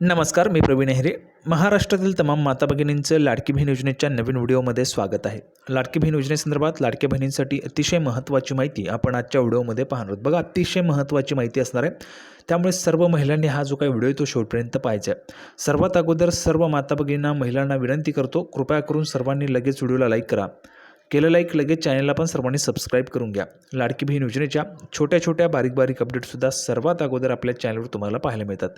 नमस्कार मी प्रवीण हेरे महाराष्ट्रातील तमाम माता भगिनींचं लाडकी बहीण योजनेच्या नवीन व्हिडिओमध्ये स्वागत आहे. लाडकी बहीण योजनेसंदर्भात लाडक्या बहिणींसाठी अतिशय महत्त्वाची माहिती आपण आजच्या व्हिडिओमध्ये पाहणार आहोत. बघा अतिशय महत्त्वाची माहिती असणार आहे. त्यामुळे सर्व महिलांनी हा जो काही व्हिडिओ आहे तो शेवटपर्यंत पाहायचा आहे. सर्वात अगोदर सर्व माता भगिनींना महिलांना विनंती करतो कृपया करून सर्वांनी लगेच व्हिडिओला लाईक करा. केलं लाईक लगेच चॅनलला पण सर्वांनी सबस्क्राईब करून घ्या. लाडकी बहीण योजनेच्या छोट्या छोट्या बारीक बारीक अपडेटसुद्धा सर्वात अगोदर आपल्या चॅनलवर तुम्हाला पाहायला मिळतात.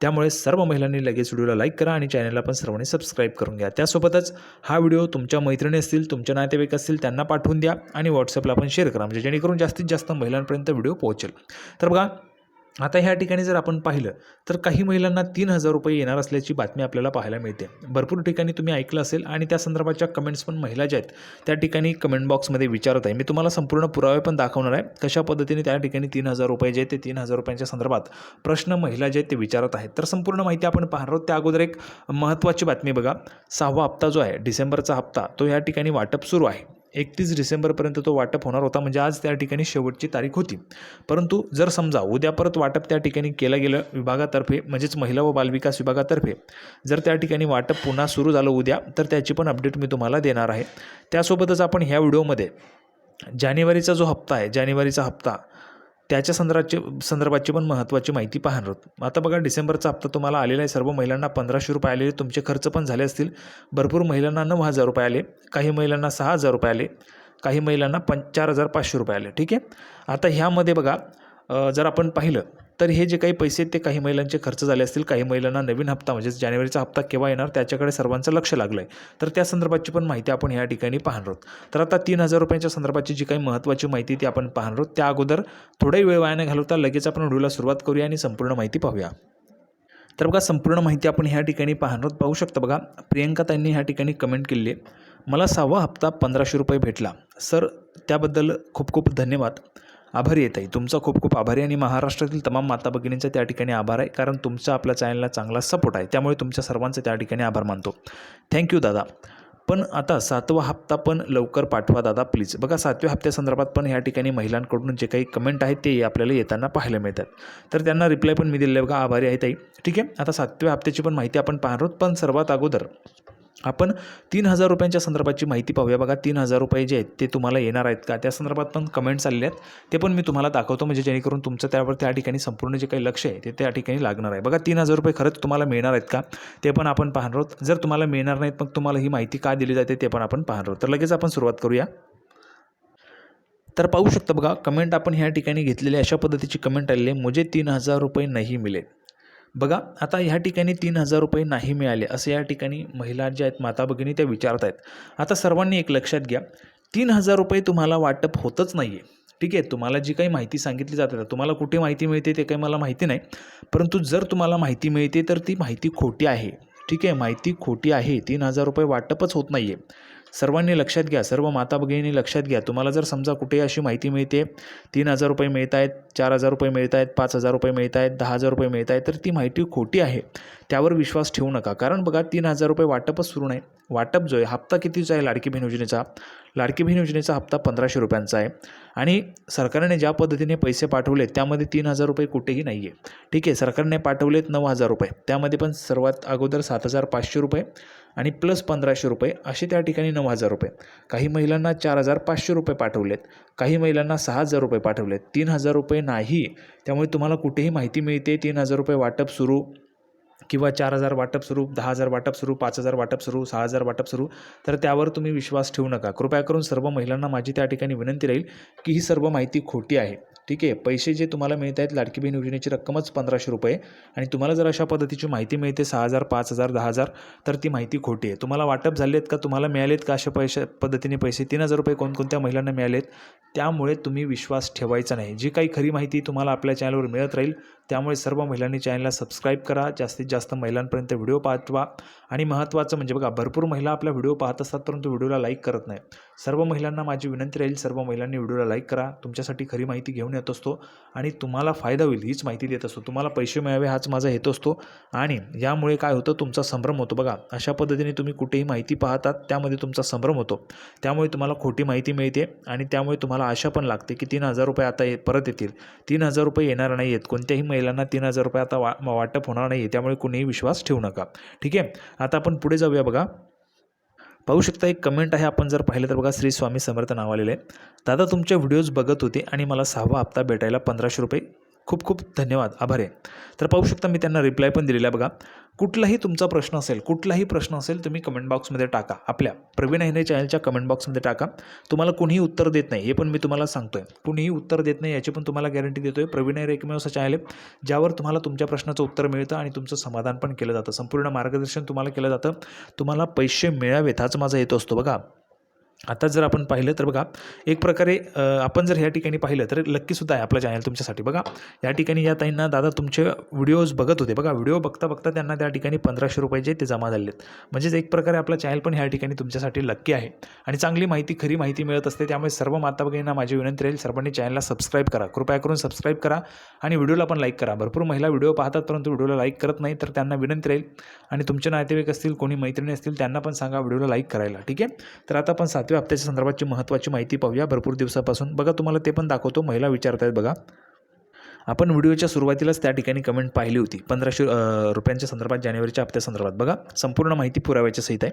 त्यामुळे सर्व महिलांनी लगेच व्हिडिओला लाईक करा आणि चॅनलला पण सर्वांनी सबस्क्राईब करून घ्या. त्यासोबतच हा व्हिडिओ तुमच्या मैत्रिणी असतील तुमच्या नातेवाईक असतील त्यांना पाठवून द्या आणि व्हॉट्सअपला पण शेअर करा. म्हणजे जेणेकरून जास्तीत जास्त महिलांपर्यंत व्हिडिओ पोहोचेल. तर बघा आता ह्या ठिकाणी जर आपण पाहिलं तर काही महिलांना तीन हजार रुपये येणार असल्याची बातमी आपल्याला पाहायला मिळते. भरपूर ठिकाणी तुम्ही ऐकलं असेल आणि त्या संदर्भाच्या कमेंट्स पण महिला ज्या आहेत त्या ठिकाणी कमेंट बॉक्समध्ये विचारत आहे. मी तुम्हाला संपूर्ण पुरावे पण दाखवणार आहे. कशा पद्धतीने त्या ठिकाणी तीन हजार रुपये जे आहेत ते तीन हजार रुपयांच्या संदर्भात प्रश्न महिला जे आहेत ते विचारत आहेत. तर संपूर्ण माहिती आपण पाहणार आहोत. त्या अगोदर एक महत्त्वाची बातमी बघा. सहावा हप्ता जो आहे डिसेंबरचा हप्ता तो या ठिकाणी वाटप सुरू आहे. एकतीस डिसेंबरपर्यंत तो वाटप होणार होता म्हणजे आज त्या ठिकाणी शेवटची तारीख होती. परंतु जर समजा उद्या परत वाटप त्या ठिकाणी केलं गेलं विभागातर्फे म्हणजेच महिला व बालविकास विभागातर्फे जर त्या ठिकाणी वाटप पुन्हा सुरू झालं उद्या तर त्याची पण अपडेट मी तुम्हाला देणार आहे. त्यासोबतच आपण ह्या व्हिडिओमध्ये जानेवारीचा जो हप्ता आहे जानेवारीचा हप्ता त्याच्या संदर्भाची संदर्भाची पण महत्त्वाची माहिती पाहणार आहोत. आता बघा डिसेंबरचा हप्ता तुम्हाला आलेला आहे. सर्व महिलांना पंधराशे रुपये आलेले तुमचे खर्च पण झाले असतील. भरपूर महिलांना नऊ हजार रुपये आले काही महिलांना सहा हजार रुपये आले काही महिलांना पं चार हजार पाचशे रुपये आले. ठीक आहे? आता ह्यामध्ये बघा जर आपण पाहिलं तर हे जे काही पैसे आहेत ते काही महिलांचे खर्च झाले असतील काही महिलांना नवीन हप्ता म्हणजेच जानेवारीचा हप्ता केव्हा येणार त्याच्याकडे सर्वांचं लक्ष लागलं आहे तर त्या संदर्भाची पण माहिती आपण या ठिकाणी पाहणार आहोत. तर आता तीन हजार रुपयांच्या संदर्भाची जी काही महत्त्वाची माहिती ती आपण पाहणार आहोत. त्या अगोदर थोडाही वेळ वायाने घालवता लगेच आपण व्हिडिओला सुरुवात करूया आणि संपूर्ण माहिती पाहूया. तर बघा संपूर्ण माहिती आपण ह्या ठिकाणी पाहणार आहोत. पाहू शकता बघा प्रियंका त्यांनी ह्या ठिकाणी कमेंट केली आहे. मला सहावा हप्ता पंधराशे रुपये भेटला. सर त्याबद्दल खूप खूप धन्यवाद. आभारी येत आहे तुमचा खूप खूप आभारी आणि महाराष्ट्रातील तमाम माता भगिनींचा त्या ठिकाणी आभार आहे. कारण तुमचा आपल्या चॅनलला चांगला सपोर्ट आहे. त्यामुळे तुमच्या सर्वांचा त्या ठिकाणी आभार मानतो. थँक्यू दादा. पण आता सातवा हप्ता पण लवकर पाठवा दादा प्लीज बघा सातव्या हप्त्यासंदर्भात पण ह्या ठिकाणी महिलांकडून जे काही कमेंट आहेत ते आपल्याला येताना पाहायला मिळतात. तर त्यांना रिप्लाय पण मी दिले बघा आभारी आहे ताई. ठीक आहे? आता सातव्या हप्त्याची पण माहिती आपण पाहणार आहोत. पण सर्वात अगोदर आपण तीन हजार रुपयांच्या संदर्भाची माहिती पाहूया. बघा तीन हजार रुपये जे आहेत ते तुम्हाला येणार आहेत का? त्या संदर्भात पण कमेंट्स आलेले आहेत. ते पण मी तुम्हाला दाखवतो. म्हणजे जेणेकरून तुमचं त्यावर त्या ठिकाणी संपूर्ण जे काही लक्ष आहे ते त्या ठिकाणी लागणार आहे. बघा तीन हजार रुपये खरंच तुम्हाला मिळणार आहेत का? ते पण आपण पाहणार आहोत. जर तुम्हाला मिळणार नाहीत मग तुम्हाला ही माहिती का दिली जाते ते पण आपण पाहणार आहोत. तर लगेच आपण सुरुवात करूया. तर पाहू शकता बघा कमेंट आपण ह्या ठिकाणी घेतलेली अशा पद्धतीची कमेंट आलेली आहे. मुझे तीन हजार रुपये नाही मिळे बघा आता ह्या ठिकाणी तीन हजार रुपये नाही मिळाले असे या ठिकाणी महिला ज्या आहेत माता भगिनी त्या विचारत आहेत. आता सर्वांनी एक लक्षात घ्या तीन हजार रुपये तुम्हाला वाटप होतच नाही आहे ठीक आहे तुम्हाला जी काही माहिती सांगितली जाते तुम्हाला कुठे माहिती मिळते ते काही मला माहिती नाही परंतु जर तुम्हाला माहिती मिळते तर ती माहिती खोटी आहे. ठीक आहे माहिती खोटी आहे तीन हजार रुपये वाटपच होत नाही आहे सर्वांनी लक्षात घ्या सर्व माता भगिनी लक्षात घ्या. तुम्हाला जर समजा कुठे अशी माहिती मिळते तीन हजार रुपये मिळत आहेत चार हजार रुपये मिळत आहेत पाच हजार रुपये मिळत आहेत दहा हजार रुपये मिळत आहेत तर ती माहिती खोटी आहे. त्यावर विश्वास ठेवू नका. कारण बघा तीन हजार रुपये वाटपच सुरू नाही. वाटप जो आहे हप्ता कितीचा आहे लाडकी बहीण योजनेचा लाडकी बहीण योजनेचा हप्ता पंधराशे रुपयांचा आहे. आणि सरकारने ज्या पद्धतीने पैसे पाठवले त्यामध्ये तीन हजार रुपये कुठेही नाही आहे ठीक आहे सरकारने पाठवलेत नऊ हजार रुपये. त्यामध्ये पण सर्वात अगोदर सात हजार पाचशे रुपये आणि प्लस पंधराशे रुपये असे त्या ठिकाणी नऊ हजार रुपये. काही महिलांना चार हजार पाचशे रुपये पाठवलेत. काही महिलांना सहा हजार रुपये पाठवलेत. तीन हजार रुपये नाही. त्यामुळे तुम्हाला कुठेही माहिती मिळते तीन हजार रुपये वाटप सुरू किंवा चार हजार वाटप सुरू दहा हजार वाटप सुरू पाच हजार वाटप सुरू सहा हजार वाटप सुरू तर त्यावर तुम्ही विश्वास ठेवू नका. कृपया करून सर्व महिलांना माझी त्या ठिकाणी विनंती राहील की ही सर्व माहिती खोटी आहे. ठीक आहे? पैसे जे तुम्हाला मिळत आहेत लाडकी बहीण योजनेची रक्कमच पंधराशे रुपये आणि तुम्हाला जर अशा पद्धतीची माहिती मिळते सहा हजार पाच हजार दहा हजार तर ती माहिती खोटी आहे. तुम्हाला वाटप झाले आहेत का तुम्हाला मिळालेत का अशा पैशा पद्धतीने पैसे? तीन हजार रुपये कोणकोणत्या महिलांना मिळालेत? त्यामुळे तुम्ही विश्वास ठेवायचा नाही. जी काही खरी माहिती तुम्हाला आपल्या चॅनलवर मिळत राहील त्यामुळे सर्व महिलांनी चॅनलला सबस्क्राईब करा जास्तीत जास्त महिलांपर्यंत व्हिडिओ पाठवा. आणि महत्त्वाचं म्हणजे बघा भरपूर महिला आपला व्हिडिओ पाहत असतात परंतु व्हिडिओला लाईक करत नाही. सर्व महिलांना माझी विनंती राहील सर्व महिलांनी व्हिडिओला लाईक करा. तुमच्यासाठी खरी माहिती घेऊन येत असतो आणि तुम्हाला फायदा होईल हीच माहिती देत असतो. तुम्हाला पैसे मिळावे हाच माझा येत असतो. आणि यामुळे काय होतं तुमचा संभ्रम होतो. बघा अशा पद्धतीने तुम्ही कुठेही माहिती पाहतात त्यामध्ये तुमचा संभ्रम होतो. त्यामुळे तुम्हाला खोटी माहिती मिळते आणि त्यामुळे तुम्हाला आशा पण लागते की तीन हजार रुपये आता ये परत येतील. तीन हजार रुपये येणार नाही आहेत कोणत्याही महिलांना तीन हजार रुपये आता वा वाटप होणार नाही आहे त्यामुळे कुणीही विश्वास ठेवू नका. ठीक आहे? आता आपण पुढे जाऊया बघा. पाहू शकता एक कमेंट आहे आपण जर पाहिलं तर बघा श्री स्वामी समर्थ नाव आलेलं आहे दादा तुमचे व्हिडिओज बघत होते आणि मला सहावा हप्ता भेटायला पंधराशे रुपये खूप खूप धन्यवाद. आभार आहे. तर पाहू शकता मी त्यांना रिप्लाय पण दिलेला आहे बघा. कुठलाही तुमचा प्रश्न असेल कुठलाही प्रश्न असेल तुम्ही कमेंट बॉक्समध्ये टाका. आपल्या प्रवीण अहिने चॅनलच्या कमेंट बॉक्समध्ये टाका. तुम्हाला कोणीही उत्तर देत नाही हे पण मी तुम्हाला सांगतोय. कुणीही उत्तर देत नाही याची पण तुम्हाला गॅरंटी देतोय. प्रवीण हिरे एकमेव असं चॅनल आहे ज्यावर तुम्हाला तुमच्या प्रश्नाचं उत्तर मिळतं आणि तुमचं समाधान पण केलं जातं. संपूर्ण मार्गदर्शन तुम्हाला केलं जातं. तुम्हाला पैसे मिळावेत हाच माझा येत असतो बघा. आता जर आपण पाहिलं तर बघा एक प्रकारे आपण जर ह्या ठिकाणी पाहिलं तर लक्कीसुद्धा आहे आपलं चॅनल तुमच्यासाठी. बघा या ठिकाणी या ताईंना दादा तुमचे व्हिडिओज बघत होते. बघा व्हिडिओ बघता बघता त्यांना त्या ठिकाणी पंधराशे रुपये जे ते जमा झाले आहेत म्हणजेच एक प्रकारे आपलं चॅनल पण ह्या ठिकाणी तुमच्यासाठी लक्की आहे. आणि चांगली माहिती खरी माहिती मिळत असते. त्यामुळे सर्व माता भगिनींना माझी विनंती राहील सर्वांनी चॅनलला सबस्क्राईब करा. कृपया करून सबस्क्राईब करा आणि व्हिडिओला पण लाईक करा. भरपूर महिला व्हिडिओ पाहतात परंतु व्हिडिओला लाईक करत नाही तर त्यांना विनंती राहील. आणि तुमचे नातेवाईक असतील कोणी मैत्रिणी असतील त्यांना पण सांगा व्हिडिओला लाईक करायला. ठीक आहे? तर आता आपण सातव्या हप्त्याच्या संदर्भाची महत्त्वाची माहिती पाहूया. भरपूर दिवसापासून. बघा तुम्हाला ते पण दाखवतो. महिला विचारत आहेत बघा. आपण व्हिडिओच्या सुरुवातीलाच त्या ठिकाणी कमेंट पाहिली होती. पंधराशे रुपयांच्या संदर्भात जानेवारीच्या हप्त्यासंदर्भात बघा संपूर्ण माहिती पुराव्याच्या सहित आहे.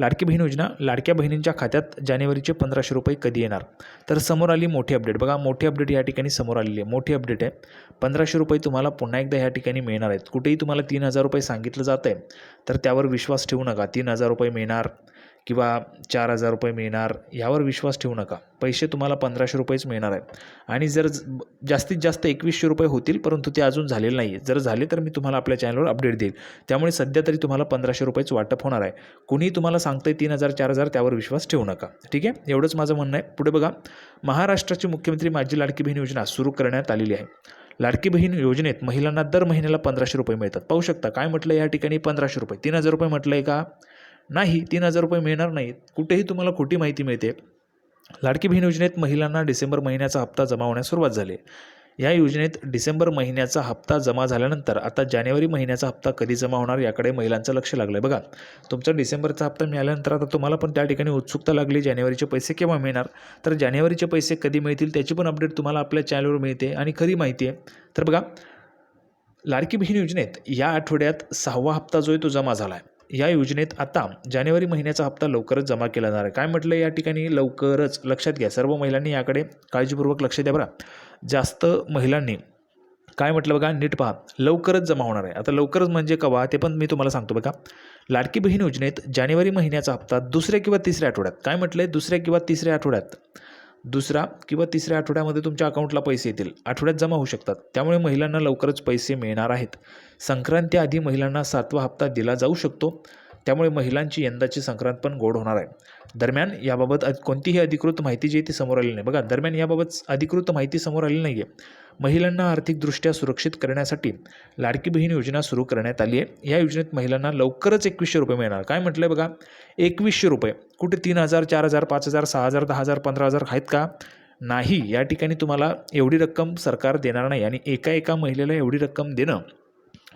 लाडकी बहीण योजना लाडक्या बहिणींच्या खात्यात जानेवारीचे पंधराशे रुपये कधी येणार? तर समोर आली मोठी अपडेट बघा मोठी अपडेट या ठिकाणी समोर आलेली आहे. मोठी अपडेट आहे. पंधराशे रुपये तुम्हाला पुन्हा एकदा या ठिकाणी मिळणार आहेत. कुठेही तुम्हाला तीन हजार रुपये सांगितलं जात आहे तर त्यावर विश्वास ठेवू नका. तीन हजार रुपये मिळणार किंवा चार हजार रुपये मिळणार यावर विश्वास ठेवू नका. पैसे तुम्हाला पंधराशे रुपयेच मिळणार आहेत. आणि जर जास्तीत जास्त एकवीसशे रुपये होतील परंतु ते अजून झालेले नाही आहे जर झाले तर मी तुम्हाला आपल्या चॅनलवर अपडेट देईल. त्यामुळे सध्या तरी तुम्हाला पंधराशे रुपयेच वाटप होणार आहे. कुणीही तुम्हाला सांगतंय तीन हजार चार हजार त्यावर विश्वास ठेवू नका. ठीक आहे? एवढंच माझं म्हणणं आहे. पुढे बघा. महाराष्ट्राची मुख्यमंत्री माझी लाडकी बहीण योजना सुरू करण्यात आलेली आहे. लाडकी बहीण योजनेत महिलांना दर महिन्याला पंधराशे रुपये मिळतात. पाहू शकता. काय म्हटलं या ठिकाणी? पंधराशे रुपये. तीन हजार रुपये म्हटलं आहे का? नाही तीन हजार रुपये मिळणार नाहीत. कुठेही तुम्हाला खोटी माहिती मिळते. लाडकी बहीण योजनेत महिलांना डिसेंबर महिन्याचा हप्ता जमा होण्यास सुरुवात झाली. या योजनेत डिसेंबर महिन्याचा हप्ता जमा झाल्यानंतर आता जानेवारी महिन्याचा हप्ता कधी जमा होणार याकडे महिलांचं लक्ष लागलं आहे बघा तुमचा डिसेंबरचा हप्ता मिळाल्यानंतर आता तुम्हाला पण त्या ठिकाणी उत्सुकता लागली जानेवारीचे पैसे केव्हा मिळणार? तर जानेवारीचे पैसे कधी मिळतील त्याची पण अपडेट तुम्हाला आपल्या चॅनलवर मिळते आणि खरी माहिती आहे. तर बघा लाडकी बहीण योजनेत या आठवड्यात सहावा हप्ता जो आहे तो जमा झाला आहे या योजनेत आता जानेवारी महिन्याचा हप्ता लवकरच जमा केला जाणार आहे. काय म्हटलं या ठिकाणी? लवकरच लक्षात घ्या. सर्व महिलांनी याकडे काळजीपूर्वक लक्ष द्या बरं. जास्त महिलांनी काय म्हटलं बघा? नीट पहा. लवकरच जमा होणार आहे. आता लवकरच म्हणजे कवा? ते पण मी तुम्हाला सांगतो बघा. लाडकी बहीण योजनेत जानेवारी महिन्याचा हप्ता दुसऱ्या किंवा तिसऱ्या आठवड्यात. काय म्हटलं आहे दुसऱ्या किंवा तिसऱ्या आठवड्यात. दुसरा किंवा तिसऱ्या आठवड्यामध्ये तुमच्या अकाउंटला पैसे येतील. आठवड्यात जमा होऊ शकतात. त्यामुळे महिलांना लवकरच पैसे मिळणार आहेत. संक्रांतीआधी महिलांना सातवा हप्ता दिला जाऊ शकतो. त्यामुळे महिलांची यंदाची संक्रांत पण गोड होणार आहे. दरम्यान याबाबत कोणतीही अधिकृत माहिती जी आहे ती समोर आलेली नाही. बघा दरम्यान याबाबत अधिकृत माहिती समोर आलेली नाही आहे महिलांना आर्थिकदृष्ट्या सुरक्षित करण्यासाठी लाडकी बहीण योजना सुरू करण्यात आली आहे. या योजनेत महिलांना लवकरच एकवीसशे रुपये मिळणार. काय म्हटलं आहे बघा? एकवीसशे रुपये. कुठे तीन हजार चार हजार पाच हजार सहा हजार दहा हजार पंधरा हजार आहेत का? नाही. या ठिकाणी तुम्हाला एवढी रक्कम सरकार देणार नाही आणि एका एका महिलेला एवढी रक्कम देणं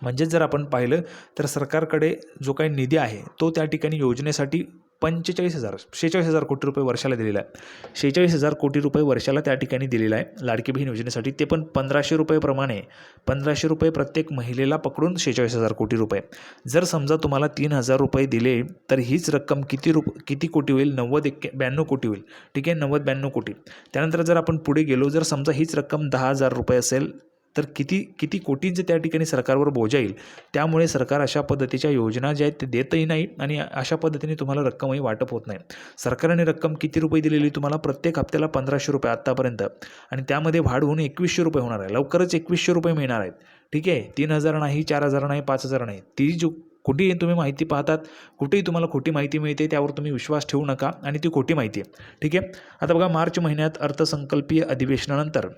म्हणजेच जर आपण पाहिलं तर सरकारकडे जो काही निधी आहे तो त्या ठिकाणी योजनेसाठी पंचेचाळीस हजार शेहेचाळीस हजार कोटी रुपये वर्षाला दिलेला आहे. शेहेचाळीस हजार कोटी रुपये वर्षाला त्या ठिकाणी दिलेला आहे. लाडकी बहीण योजनेसाठी ते पण पंधराशे रुपयेप्रमाणे पंधराशे रुपये प्रत्येक महिलेला पकडून शेहेचाळीस हजार कोटी रुपये जर समजा तुम्हाला तीन हजार रुपये दिले तर हीच रक्कम किती रुप किती कोटी होईल? नव्वद एक्के ब्याण्णव कोटी होईल. ठीक आहे? नव्वद ब्याण्णव कोटी. त्यानंतर जर आपण पुढे गेलो जर समजा हीच रक्कम दहा हजार रुपये असेल तर किती किती कोटींचं त्या ठिकाणी सरकारवर बोजा येईल. त्यामुळे सरकार अशा पद्धतीच्या योजना ज्या आहेत ते देतही नाही आणि अशा पद्धतीने तुम्हाला रक्कमही वाटप होत नाही. सरकारने रक्कम किती रुपये दिलेली तुम्हाला प्रत्येक हप्त्याला पंधराशे रुपये आत्तापर्यंत आणि त्यामध्ये वाढ होऊन एकवीसशे रुपये होणार आहे. लवकरच एकवीसशे रुपये मिळणार आहेत. ठीक आहे? तीन हजार नाही चार हजार नाही पाच हजार नाही. ती जो कुठेही तुम्ही माहिती पाहतात कुठेही तुम्हाला खोटी माहिती मिळते त्यावर तुम्ही विश्वास ठेवू नका आणि ती खोटी माहिती आहे. ठीक आहे? आता बघा मार्च महिन्यात अर्थसंकल्पीय अधिवेशनानंतर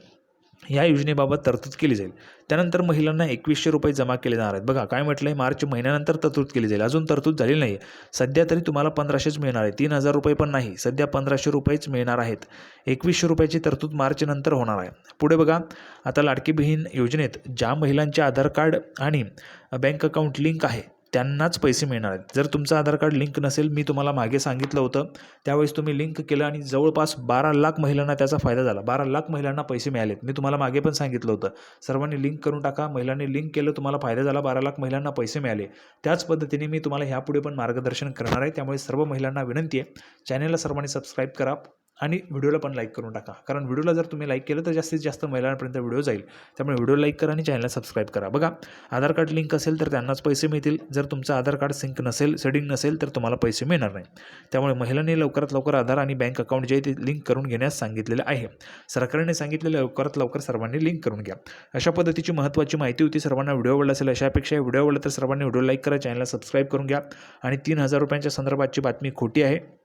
या योजनेबाबत तरतूद केली जाईल. त्यानंतर महिलांना एकवीसशे रुपये जमा केले जाणार आहेत. बघा काय म्हटलं आहे मार्च महिन्यानंतर तरतूद केली जाईल. अजून तरतूद झालेली नाही आहे सध्या तरी तुम्हाला पंधराशेच मिळणार आहे. तीन हजार रुपये पण नाही. सध्या पंधराशे रुपयेच मिळणार आहेत. एकवीसशे रुपयाची तरतूद मार्चनंतर होणार आहे. पुढे बघा आता लाडकी बहीण योजनेत ज्या महिलांचे आधार कार्ड आणि बँक अकाउंट लिंक आहे त्यांनाच पैसे मिळणार आहेत. जर तुमचं आधार कार्ड लिंक नसेल मी तुम्हाला मागे सांगितलं होतं त्यावेळेस तुम्ही लिंक केलं आणि जवळपास बारा लाख महिलांना त्याचा फायदा झाला. बारा लाख महिलांना पैसे मिळालेत. मी तुम्हाला मागे पण सांगितलं होतं. सर्वांनी लिंक करून टाका. महिलांनी लिंक केलं तुम्हाला फायदा झाला. बारा लाख महिलांना पैसे मिळाले. त्याच पद्धतीने मी तुम्हाला ह्यापुढे पण मार्गदर्शन करणार आहे. त्यामुळे सर्व महिलांना विनंती आहे. चॅनलला सर्वांनी सबस्क्राईब करा. आणि व्हिडिओला पण लाईक करून टाका. कारण व्हिडिओला जर तुम्ही लाईक केलं तर जास्तीत जास्त महिलांपर्यंत व्हिडिओ जाईल. त्यामुळे व्हिडिओ लाईक करा आणि चॅनलला सबस्क्राईब करा. बघा आधार कार्ड लिंक असेल तर त्यांनाच पैसे मिळतील. जर तुमचं आधार कार्ड सिंक नसेल सेडिंग नसेल तर तुम्हाला पैसे मिळणार नाही. त्यामुळे महिलांनी लवकरात लवकर आधार आणि बँक अकाउंट जे आहे ते लिंक करून घेण्यास सांगितलेलं आहे. सरकारने सांगितलेलं लवकरात लवकर सर्वांनी लिंक करून घ्या. अशा पद्धतीची महत्त्वाची माहिती होती. सर्वांना व्हिडिओ आवडला असेल अशा अपेक्षा आहे. व्हिडिओ आवडला तर सर्वांनी व्हिडिओ लाईक करा चॅनलला सबस्क्राईब करून घ्या. आणि तीन हजार रुपयांच्या संदर्भातची बातमी खोटी आहे.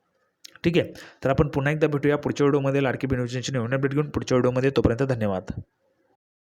ठीक आहे. तर आपण पुन्हा एकदा भेटूया पुढच्या व्हिडिओमध्ये. लाडकी बहीण योजनेची नवीन अपडेट घेऊन पुढच्या व्हिडिओमध्ये. तोपर्यंत धन्यवाद.